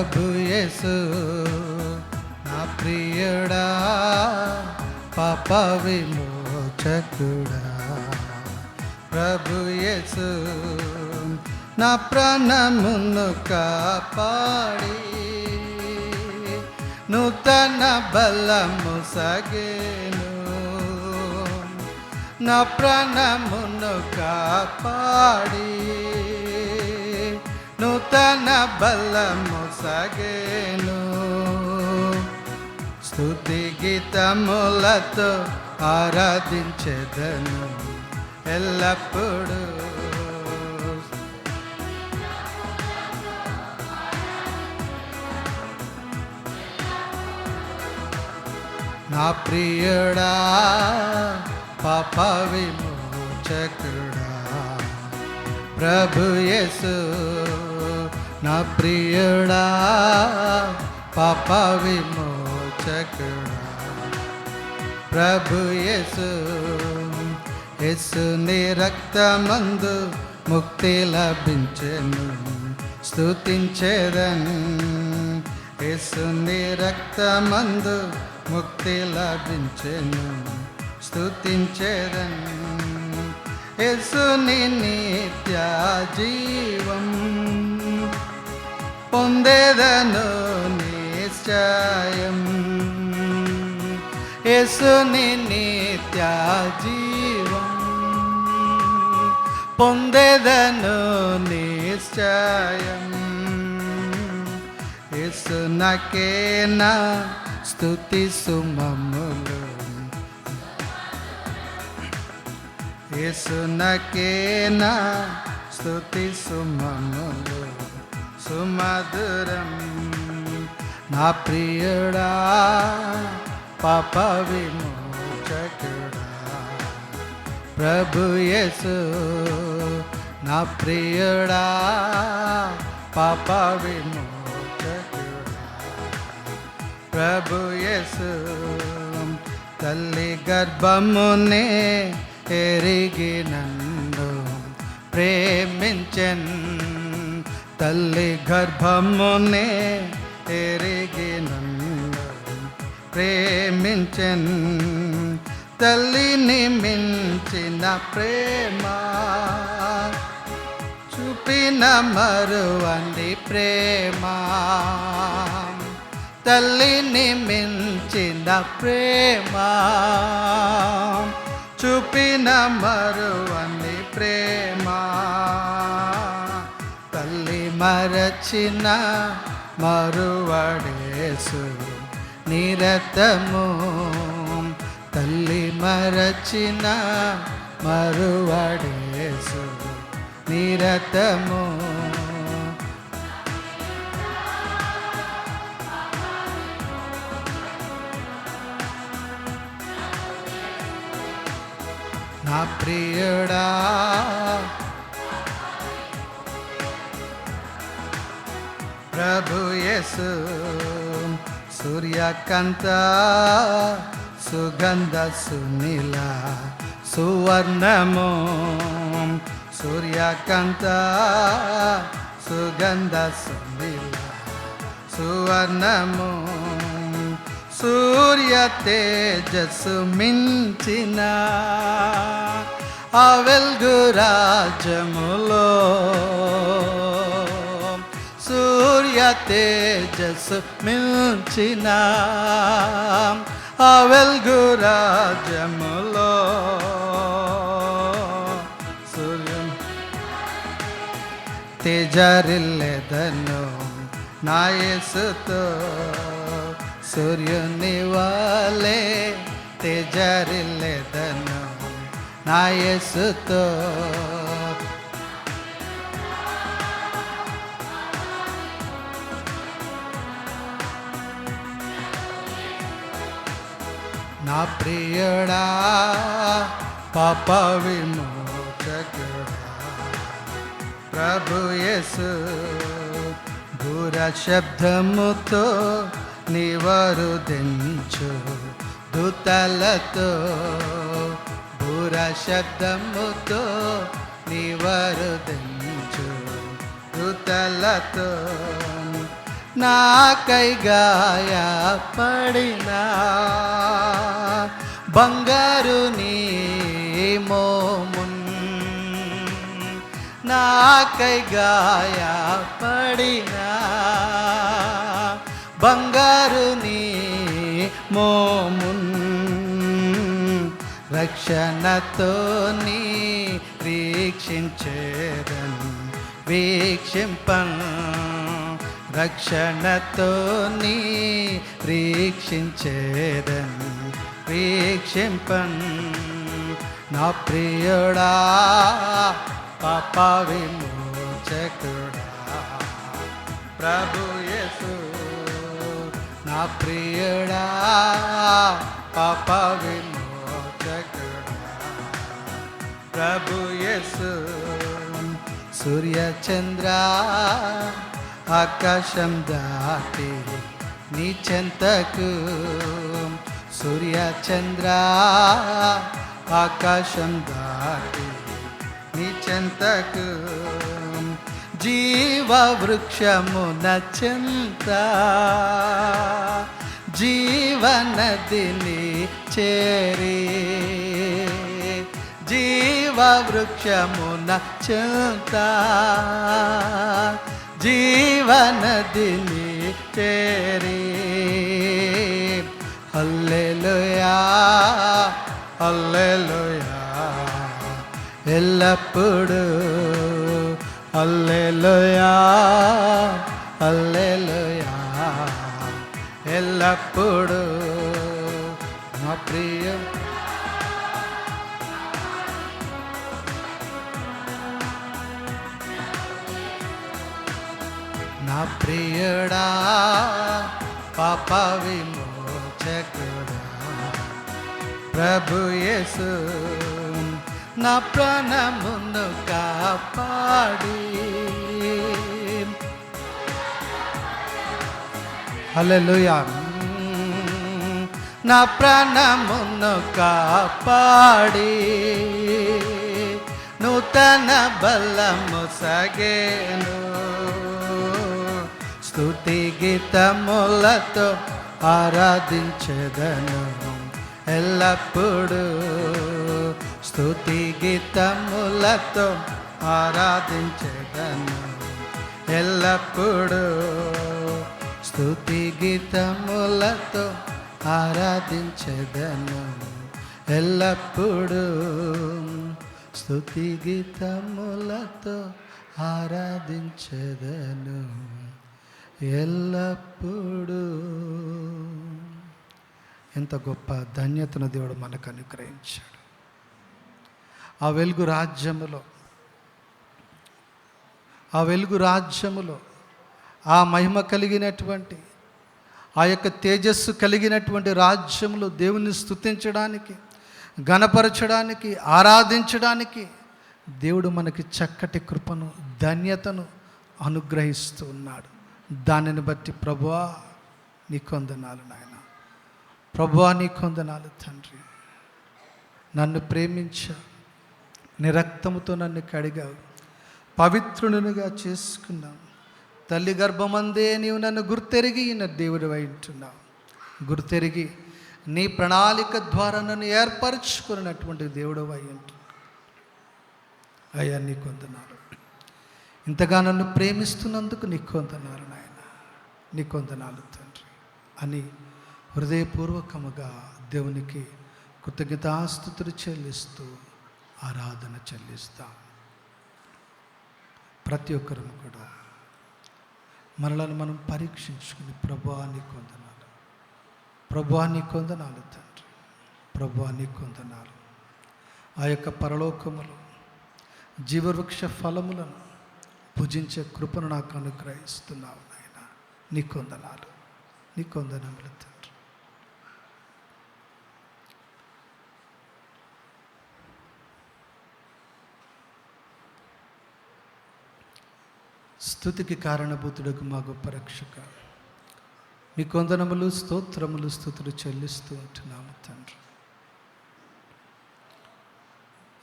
ప్రభు నా ప్రియుడా పాప విమోచకుడా ప్రభు నా ప్రాణమును కాపాడి నూతన బలము సగేను నా ప్రాణమును కాపాడి నూతన బలము సగేను. స్తుతి గీతములతో ఆరాధించెదను ఎల్లప్పుడూ. నా ప్రియుడా పాప విమోచకుడా ప్రభు యేసు. నా ప్రియుడా పాప విమోచకుడా. ప్రభు యేసు యేసుని రక్తమందు ముక్తి లభించెను యేసు యేసుని రక్తమందు ముక్తి లభించెను యేసు నీ నిత్య జీవం పొందేదను నిశ్చయం. యేసుని నిత్య జీవం. పొందేదను నిశ్చయం. యేసునకేనా స్తుతి సుమములు. యేసునకేనా స్తుతి సుమములు. సుమధురం. నా ప్రియుడా పాప విమోచకుడా. ప్రభు యేసు నా ప్రియుడా పాప విమోచకుడా. ప్రభు యేసు తల్లి గర్భమునే ఎరిగి నన్ను ప్రేమించన్ తల్లి గర్భమునే ఎరిగి నన్ను ప్రేమించన్. తల్లిని మించిన ప్రేమ చూపిన మరువండి ప్రేమ. తల్లిని మించిన ప్రేమ చూపిన మరువండి ప్రేమ. మరచిన మరువడేసు నిరతము. తల్లి మరచిన మరువడేసు నిరతము. నా ప్రియుడా ప్రభు యేసు సూర్యకాంత సుగంధ సునీల సువర్ణము. సూర్యకాంత సుగంధ సునీల సువర్ణము. సూర్య తేజస్సు మించిన ఆ వెల్గు రాజములో సూర్య తేజస్సు మించిన. ఆ వెల్గు రాజములో సూర్యం తేజరిల్లెదను నా సూర్యుని వాలే తేజరిల్లెదను నాయసుతో నా ప్రియుడా పాప విమోచకుడా. ప్రభు యేసు దూర శబ్దముతో నివరు దించు దూతలతో దూర శబ్దముతో నివరు దించు దూతలతో నాకై గాయపడిన బంగారు నీ మోమున్ నాకై గాయపడిన బంగారు నీ మోమున్ రక్షణతో నీ వీక్షించేదన్ వీక్షింపన్. రక్షణతో నీ వీక్షించేదన్ వీక్షింపన్ నా ప్రియుడా పాప విమోచకుడా. ప్రభు యేసు నా ప్రియుడా పాప విమోచకుడా. ప్రభు యేసు సూర్యచంద్ర ఆకాశం దాటి నీ చెంతకు సూర్య చంద్ర ఆకాశం దాటి నీ చెంతకు జీవ వృక్షము చెంత జీవనదిని చేరి జీవ వృక్షమున చెంత జీవనదిని చేరి హల్లెలూయా హల్లెలూయా ఎల్లప్పుడు హల్లెలూయా హల్లెలూయా ఎల్లప్పుడు మా ప్రియం ప్రియుడా పాప విమోచకుడా ప్రభు యేసు నా ప్రాణమును కాపాడి. హల్లెలూయా. నా ప్రాణమును కాపాడి. నూతన బలము సగేను. స్తుతి గీతములతో ఆరాధించదను. ఎల్లప్పుడూ స్తుతి గీతములతో ఆరాధించదను. ఎల్లప్పుడూ స్తుతి గీతములతో ఆరాధించదను. ఎల్లప్పుడూ స్తుతి గీతములతో ఆరాధించదను. ఎల్లప్పుడూ. ఎంత గొప్ప ధన్యతను దేవుడు మనకు అనుగ్రహించాడు. ఆ వెలుగు రాజ్యములో ఆ వెలుగు రాజ్యములో ఆ మహిమ కలిగినటువంటి ఆ యొక్క తేజస్సు కలిగినటువంటి రాజ్యంలో దేవుని స్తుతించడానికి గణపరచడానికి ఆరాధించడానికి దేవుడు మనకి చక్కటి కృపను ధన్యతను అనుగ్రహిస్తూ ఉన్నాడు. దానిని బట్టి ప్రభువా నీ కొందనాలు నాయన. ప్రభువా నీ కొందనాలు తండ్రి. నన్ను ప్రేమించా నీ రక్తముతో నన్ను కడిగావు. పవిత్రునిగా చేసుకున్నావు. తల్లి గర్భమందే నీవు నన్ను గుర్తెరిగి నా దేవుడు ఉంటున్నావు. గుర్తెరిగి నీ ప్రణాళిక ద్వారా నన్ను ఏర్పరచుకున్నటువంటి దేవుడు ఉంటున్నావు అయ్యా నీ కొందనాలు ఇంతగా నన్ను ప్రేమిస్తున్నందుకు నీ కొందనాలు నాయన. నీ కొందనాలు తండ్రి. అని హృదయపూర్వకముగా దేవునికి కృతజ్ఞతాస్థుతులు చెల్లిస్తూ ఆరాధన చెల్లిస్తాం. ప్రతి ఒక్కరూ కూడా మనలను మనం పరీక్షించుకుని ప్రభా కొందనాలు ప్రభా కొందనాలు తండ్రి. ప్రభా కొందనాలు ఆ యొక్క పరలోకములు జీవవృక్ష ఫలములను భుజించే కృపను నాకు అనుగ్రహిస్తున్నావు నాయన నీ కొందనములు తండ్రి. స్థుతికి కారణభూతుడకు మా గొప్ప రక్షక. మీ కొందనములు స్తోత్రములు స్థుతులు చెల్లిస్తూ ఉంటున్నాము తండ్రి.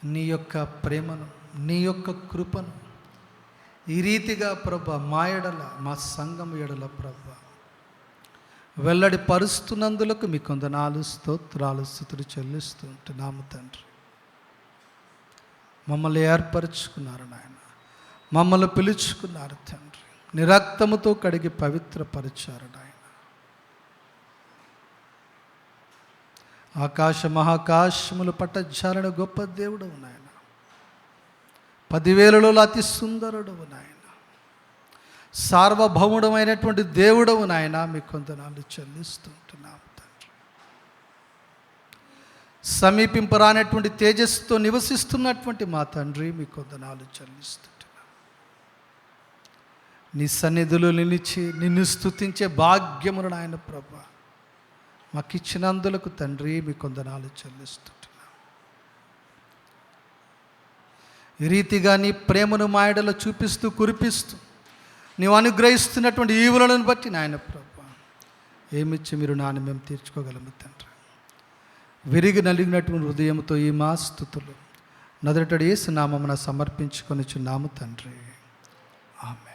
నీ యొక్క ప్రేమను నీ యొక్క కృపను ఈ రీతిగా ప్రభ మా ఎడల మా సంఘం ఎడల ప్రభ. వెల్లడి పరుస్తున్నందులకు మీ కొందనాలు స్తోత్రాలు స్థుతులు చెల్లిస్తూ ఉంటున్నాము తండ్రి. మమ్మల్ని ఏర్పరచుకున్నారు నాయన. మమ్మల్ని పిలుచుకున్నారు తండ్రి. నిరక్తముతో కడిగి పవిత్రపరిచారు నాయన. ఆకాశ మహాకాశములు పట్టజాలని గొప్ప దేవుడు నాయన. పదివేలలో అతి సుందరుడవు నాయన. సార్వభౌముడమైనటువంటి దేవుడవు నాయన మీ కొందనాలు చెల్లిస్తుంటున్నాం తండ్రి. సమీపింపరానటువంటి తేజస్సుతో నివసిస్తున్నటువంటి మా తండ్రి మీ కొందనాలు చెల్లిస్తుంటున్నాం. నీ సన్నిధులు నిలిచి నిన్ను స్తుతించే భాగ్యమును నాయన ప్రభ మాకిచ్చినందులకు తండ్రి మీ కొందనాలు చెల్లిస్తుంటున్నాం ఈ రీతిగా నీ ప్రేమను మాయడలో చూపిస్తూ కురిపిస్తూ నీవు అనుగ్రహిస్తున్నటువంటి ఈవులను బట్టి నాయన ప్రభు ఏమిచ్చి మీరు నాన్న మేము తీర్చుకోగలము తండ్రి? విరిగి నలిగినటువంటి హృదయంతో ఈ మా స్థుతులు నదుటడి ఏసునామమున సమర్పించుకొని చున్నాము తండ్రి. ఆమె